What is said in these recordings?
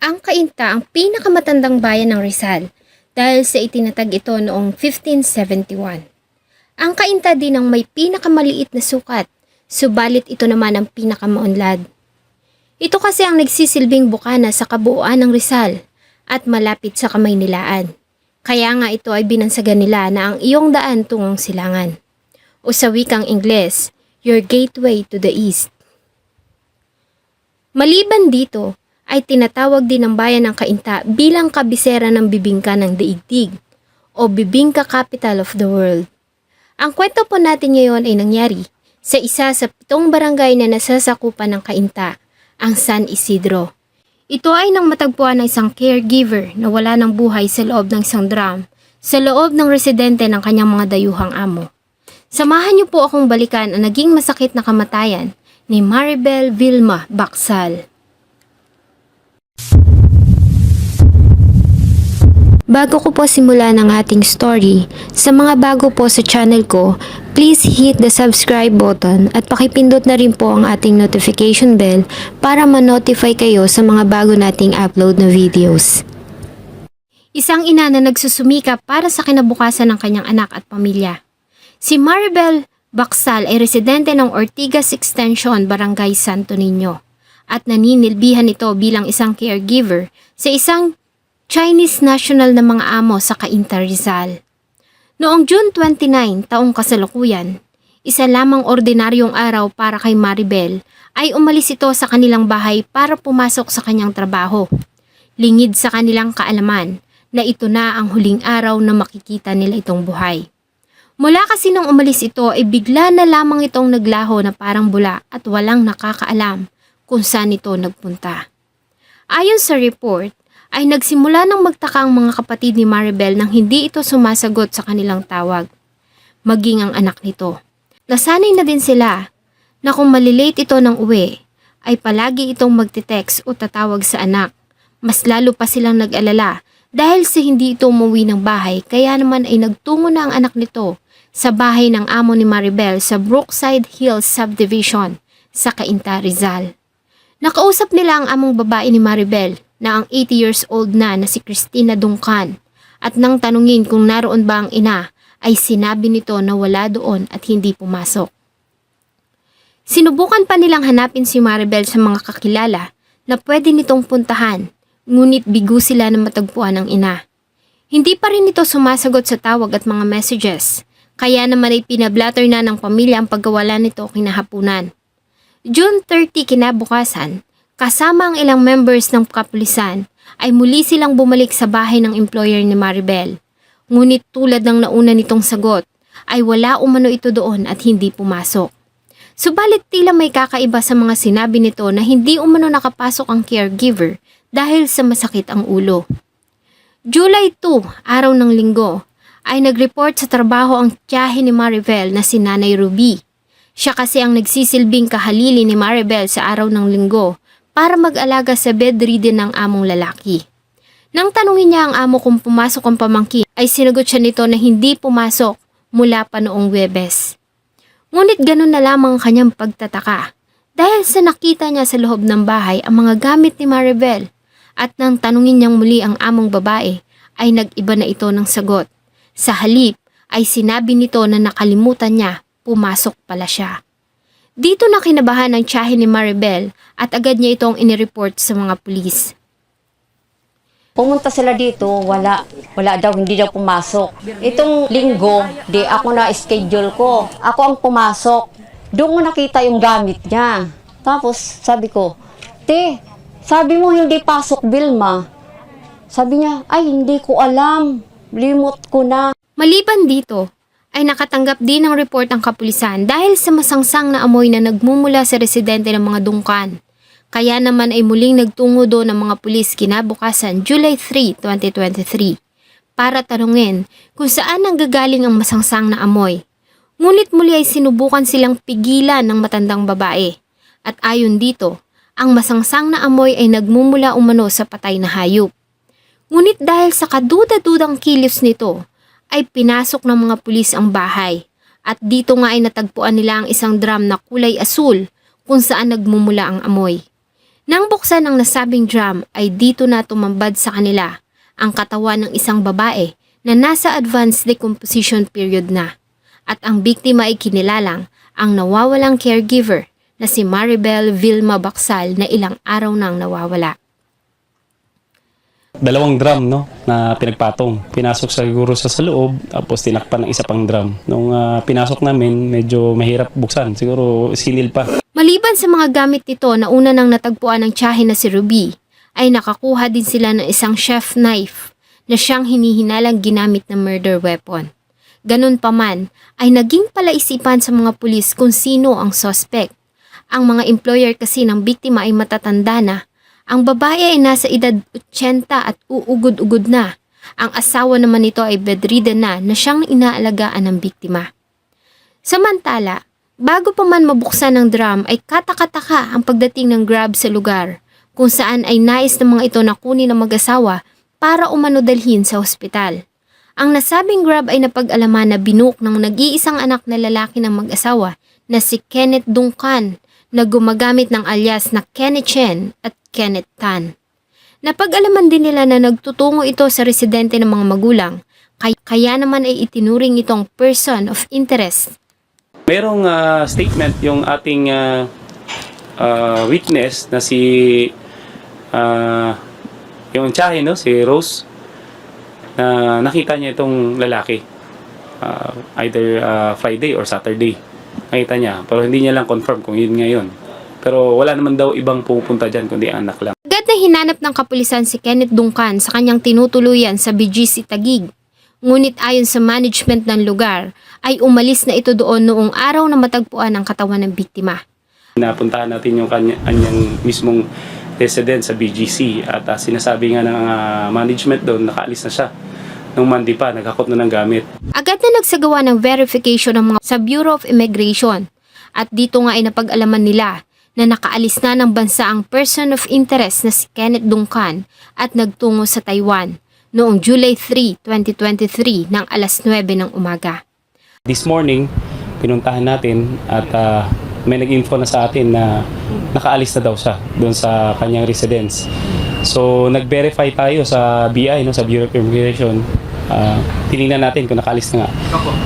Ang Kainta ang pinakamatandang bayan ng Rizal dahil sa itinatag ito noong 1571. Ang Kainta din ang may pinakamaliit na sukat, subalit ito naman ang pinakamaunlad. Ito kasi ang nagsisilbing bukana sa kabuuan ng Rizal at malapit sa kamay nilaan. Kaya nga ito ay binansagan nila na ang iyong daan tungong silangan. O sa wikang Ingles, your gateway to the east. Maliban dito, ay tinatawag din ng bayan ng Kainta bilang kabisera ng bibingka ng daigdig o bibingka capital of the world. Ang kwento po natin ngayon ay nangyari sa isa sa pitong barangay na nasasakupan ng Kainta, ang San Isidro. Ito ay nang matagpuan ng isang caregiver na wala ng buhay sa loob ng isang drum sa loob ng residente ng kanyang mga dayuhang amo. Samahan niyo po akong balikan ang naging masakit na kamatayan ni Maribel Vilma Baksal. Bago ko po simula ng ating story, sa mga bago po sa channel ko, please hit the subscribe button at pakipindot na rin po ang ating notification bell para ma-notify kayo sa mga bago nating upload na videos. Isang ina na nagsusumika para sa kinabukasan ng kanyang anak at pamilya. Si Maribel Baksal ay residente ng Ortigas Extension, Barangay Santo Niño at naninilbihan ito bilang isang caregiver sa isang Chinese national na mga amo sa Cainta Rizal. Noong June 29, taong kasalukuyan, isa lamang ordinaryong araw para kay Maribel ay umalis ito sa kanilang bahay para pumasok sa kanyang trabaho. Lingid sa kanilang kaalaman na ito na ang huling araw na makikita nila itong buhay. Mula kasi nang umalis ito ay bigla na lamang itong naglaho na parang bula at walang nakakaalam kung saan ito nagpunta. Ayon sa report, ay nagsimula ng magtaka ang mga kapatid ni Maribel nang hindi ito sumasagot sa kanilang tawag. Maging ang anak nito. Nasanay na din sila na kung malilate ito ng uwi, ay palagi itong magte-text o tatawag sa anak. Mas lalo pa silang nag-alala dahil sa hindi ito umuwi ng bahay kaya naman ay nagtungo na ang anak nito sa bahay ng amo ni Maribel sa Brookside Hills Subdivision sa Cainta, Rizal. Nakausap nila ang among babae ni Maribel na ang 80 years old na na si Christina Dungkan at nang tanungin kung naroon ba ang ina ay sinabi nito na wala doon at hindi pumasok. Sinubukan pa nilang hanapin si Maribel sa mga kakilala na pwede nitong puntahan ngunit bigo sila na matagpuan ng ina. Hindi pa rin ito sumasagot sa tawag at mga messages kaya naman ay pinablatter na ng pamilya ang pagkawala nito kinahapunan. June 30 kinabukasan, kasama ang ilang members ng kapulisan, ay muli silang bumalik sa bahay ng employer ni Maribel. Ngunit tulad ng nauna nitong sagot, ay wala umano ito doon at hindi pumasok. Subalit tila may kakaiba sa mga sinabi nito na hindi umano nakapasok ang caregiver dahil sa masakit ang ulo. July 2, araw ng linggo, ay nag-report sa trabaho ang tiyahe ni Maribel na si Nanay Ruby. Siya kasi ang nagsisilbing kahalili ni Maribel sa araw ng linggo para mag-alaga sa bedridden ng among lalaki. Nang tanungin niya ang amo kung pumasok ang pamangkin, ay sinagot siya nito na hindi pumasok mula pa noong Webes. Ngunit ganun na lamang ang kanyang pagtataka dahil sa nakita niya sa loob ng bahay ang mga gamit ni Maribel at nang tanungin niyang muli ang among babae ay nag-iba na ito ng sagot. Sa halip ay sinabi nito na nakalimutan niya pumasok pala siya. Dito na kinabahan ng tiyahe ni Maribel at agad niya itong inireport sa mga pulis. Pumunta sila dito, wala. Wala daw, hindi daw pumasok. Itong linggo, di ako na schedule ko. Ako ang pumasok. Doon ko nakita yung gamit niya. Tapos, sabi ko, Te, sabi mo hindi pasok, Vilma. Sabi niya, ay, hindi ko alam. Limot ko na. Maliban dito, ay nakatanggap din ng report ang kapulisan dahil sa masangsang na amoy na nagmumula sa residente ng mga dungkan. Kaya naman ay muling nagtungo doon ng mga pulis kinabukasan July 3, 2023 para tanungin kung saan nanggagaling ang masangsang na amoy. Ngunit muli ay sinubukan silang pigilan ng matandang babae. At ayon dito, ang masangsang na amoy ay nagmumula umano sa patay na hayop. Ngunit dahil sa kaduda-dudang kilos nito, ay pinasok ng mga pulis ang bahay. At dito nga ay natagpuan nila ang isang drum na kulay asul kung saan nagmumula ang amoy. Nang buksan ang nasabing drum ay dito na tumambad sa kanila ang katawan ng isang babae na nasa advanced decomposition period na at ang biktima ay kinilalang ang nawawalang caregiver na si Maribel Vilma Baksal na ilang araw nang nawawala. Dalawang drum no na pinagpatong. Pinasok sa siguro sa, sa loob tapos tinakpan ng isa pang drum. Nung ah, pinasok namin medyo mahirap buksan. Siguro sinil pa. Maliban sa mga gamit nito na una nang natagpuan ng tiyahin na si Ruby, ay nakakuha din sila ng isang chef knife na siyang hinihinalang ginamit na murder weapon. Ganun pa man, ay naging palaisipan sa mga pulis kung sino ang suspect. Ang mga employer kasi ng biktima ay matatanda na. Ang babae ay nasa edad 80 at uugod-ugod na. Ang asawa naman nito ay bedridden na na siyang inaalagaan ng biktima. Samantala, bago pa man mabuksan ng drum ay katakataka ang pagdating ng grab sa lugar kung saan ay nais ng mga ito na kunin ng mag-asawa para umano dalhin sa ospital. Ang nasabing grab ay napag-alaman na binuk ng nag-iisang anak na lalaki ng mag-asawa na si Kenneth Duncan na gumagamit ng alias na Kenny Chen at Kenneth Tan. Napag-alaman din nila na nagtutungo ito sa residente ng mga magulang kay- kaya naman ay itinuring itong person of interest. Merong ah, statement yung ating ah, ah, witness na si ah, yung tiyahin, no, si Rose na nakita niya itong lalaki Ah, either ah, Friday or Saturday nakita niya pero hindi niya lang confirm kung yun ngayon pero wala naman daw ibang pupunta dyan kundi anak lang Agad na hinanap ng kapulisan si Kenneth Duncan sa kanyang tinutuluyan sa BGC Tagig. Ngunit ayon sa management ng lugar, ay umalis na ito doon noong araw na matagpuan ang katawan ng biktima. Napuntahan natin yung kanya, kanyang mismong resident sa BGC at ah, sinasabi nga ng ah, management doon nakaalis na siya. Nung Monday pa, nagkakot na ng gamit. Agad na nagsagawa ng verification ng mga sa Bureau of Immigration at dito nga ay napag-alaman nila na nakaalis na ng bansa ang person of interest na si Kenneth Duncan at nagtungo sa Taiwan noong July 3, 2023 ng alas 9 ng umaga. This morning, pinuntahan natin at ah, may nag-info na sa atin na nakaalis na daw siya doon sa kanyang residence. So, nag-verify tayo sa BI, no, sa Bureau of Immigration. Ah, tinignan natin kung nakaalis na nga.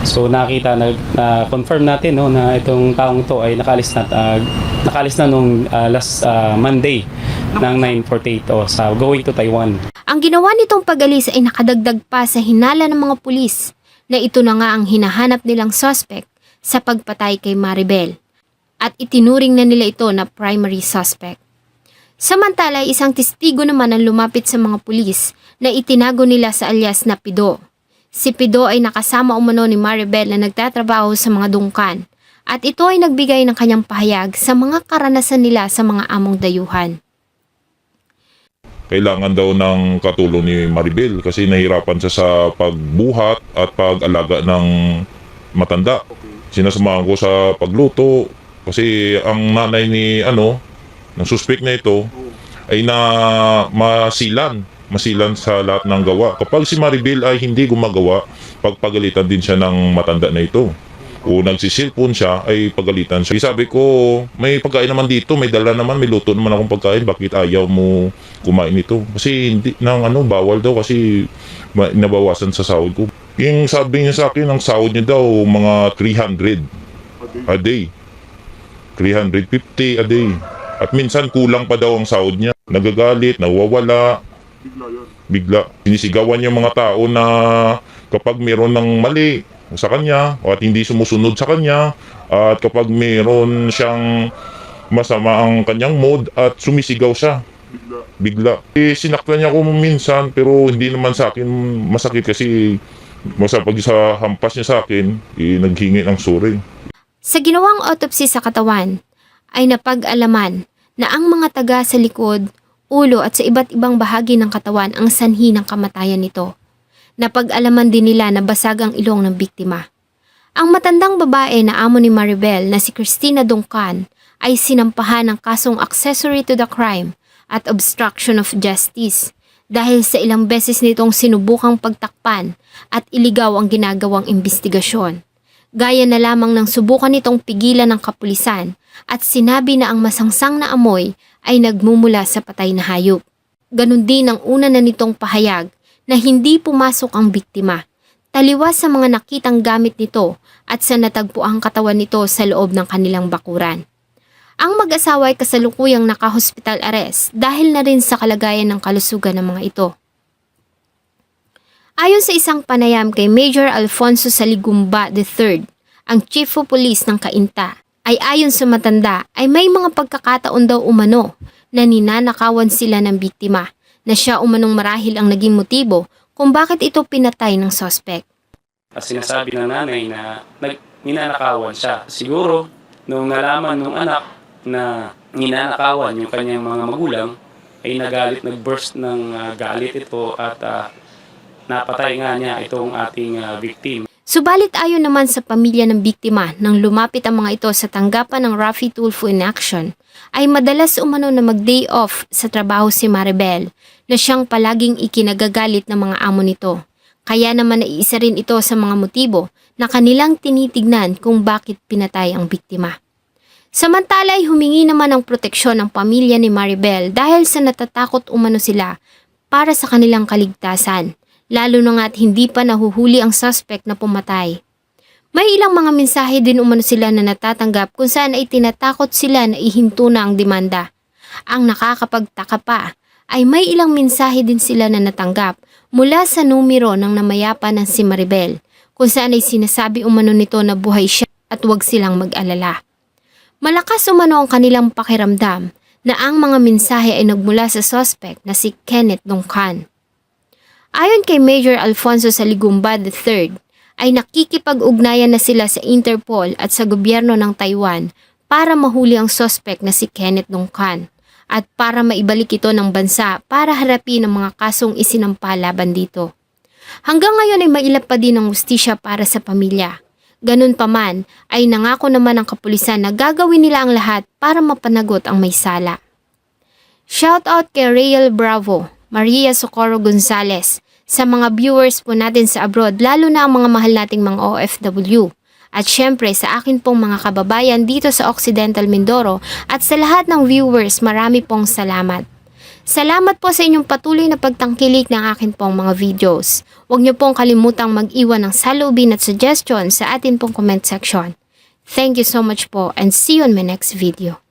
So, nakita, nag, na-confirm natin no, na itong taong to ay nakaalis na, ah, nakaalis na nung ah, last ah, Monday ng 9.48 oh, sa going to Taiwan. Ang ginawa nitong pag-alis ay nakadagdag pa sa hinala ng mga pulis na ito na nga ang hinahanap nilang suspect sa pagpatay kay Maribel at itinuring na nila ito na primary suspect. Samantala, isang testigo naman ang lumapit sa mga pulis na itinago nila sa alias na Pido. Si Pido ay nakasama umano ni Maribel na nagtatrabaho sa mga dungkan at ito ay nagbigay ng kanyang pahayag sa mga karanasan nila sa mga among dayuhan. kailangan daw ng katulong ni Maribel kasi nahirapan siya sa pagbuhat at pag-alaga ng matanda. Sinasamahan ko sa pagluto kasi ang nanay ni ano, ng suspect na ito ay na masilan, masilan sa lahat ng gawa. Kapag si Maribel ay hindi gumagawa, pagpagalitan din siya ng matanda na ito. O nagsisilpon siya, ay pagalitan siya. Sabi ko, may pagkain naman dito, may dala naman, may luto naman akong pagkain, bakit ayaw mo kumain ito? Kasi hindi, nang ano, bawal daw kasi nabawasan sa sahod ko. Yung sabi niya sa akin, ang sahod niya daw, mga 300 a day. 350 a day. At minsan kulang pa daw ang sahod niya. Nagagalit, nawawala. Bigla. Sinisigawan niya mga tao na kapag meron ng mali sa kanya at hindi sumusunod sa kanya at kapag meron siyang masama ang kanyang mood at sumisigaw siya bigla. Eh, sinaktan niya ako minsan pero hindi naman sa akin masakit kasi masa pag sa hampas niya sa akin, eh, naghingi ng sorry. Sa ginawang autopsy sa katawan, ay napag-alaman na ang mga taga sa likod, ulo at sa iba't ibang bahagi ng katawan ang sanhi ng kamatayan nito. Napag-alaman din nila na basag ang ilong ng biktima. Ang matandang babae na amo ni Maribel na si Christina Duncan ay sinampahan ng kasong accessory to the crime at obstruction of justice dahil sa ilang beses nitong sinubukang pagtakpan at iligaw ang ginagawang investigasyon. Gaya na lamang ng subukan nitong pigilan ng kapulisan at sinabi na ang masangsang na amoy ay nagmumula sa patay na hayop. Ganon din ang una na nitong pahayag na hindi pumasok ang biktima. Taliwas sa mga nakitang gamit nito at sa natagpuang katawan nito sa loob ng kanilang bakuran. Ang mag-asawa ay kasalukuyang naka-hospital arrest dahil na rin sa kalagayan ng kalusugan ng mga ito. Ayon sa isang panayam kay Major Alfonso Saligumba III, ang Chief of Police ng Kainta, ay ayon sa matanda ay may mga pagkakataon daw umano na ninanakawan sila ng biktima na siya umanong marahil ang naging motibo kung bakit ito pinatay ng suspect. At sinasabi ng nanay na nag, ninanakawan siya. Siguro, nung nalaman ng anak na ninanakawan yung kanyang mga magulang, ay nagalit, nag-burst ng ah, galit ito at ah, napatay nga niya itong ating ah, victim. Subalit ayon naman sa pamilya ng biktima nang lumapit ang mga ito sa tanggapan ng Rafi Tulfo in Action, ay madalas umano na mag-day off sa trabaho si Maribel na siyang palaging ikinagagalit ng mga amo nito. Kaya naman naiisa rin ito sa mga motibo na kanilang tinitignan kung bakit pinatay ang biktima. Samantala ay humingi naman ng proteksyon ang pamilya ni Maribel dahil sa natatakot umano sila para sa kanilang kaligtasan, lalo na nga't hindi pa nahuhuli ang suspect na pumatay. May ilang mga mensahe din umano sila na natatanggap kung saan ay tinatakot sila na ihinto na ang demanda. Ang nakakapagtaka pa ay may ilang mensahe din sila na natanggap mula sa numero ng namayapa ng si Maribel kung saan ay sinasabi umano nito na buhay siya at huwag silang mag-alala. Malakas umano ang kanilang pakiramdam na ang mga mensahe ay nagmula sa suspect na si Kenneth Dongkan. Ayon kay Major Alfonso Saligumba III, ay nakikipag-ugnayan na sila sa Interpol at sa gobyerno ng Taiwan para mahuli ang suspect na si Kenneth Dongkan at para maibalik ito ng bansa para harapin ang mga kasong isinampa laban dito. Hanggang ngayon ay mailap pa din ang ustisya para sa pamilya. Ganun pa man, ay nangako naman ang kapulisan na gagawin nila ang lahat para mapanagot ang may sala. Shoutout kay Rael Bravo, Maria Socorro Gonzalez, sa mga viewers po natin sa abroad, lalo na ang mga mahal nating mga OFW. At syempre sa akin pong mga kababayan dito sa Occidental Mindoro at sa lahat ng viewers, marami pong salamat. Salamat po sa inyong patuloy na pagtangkilik ng akin pong mga videos. Huwag niyo pong kalimutang mag-iwan ng salubin at suggestion sa atin pong comment section. Thank you so much po and see you on my next video.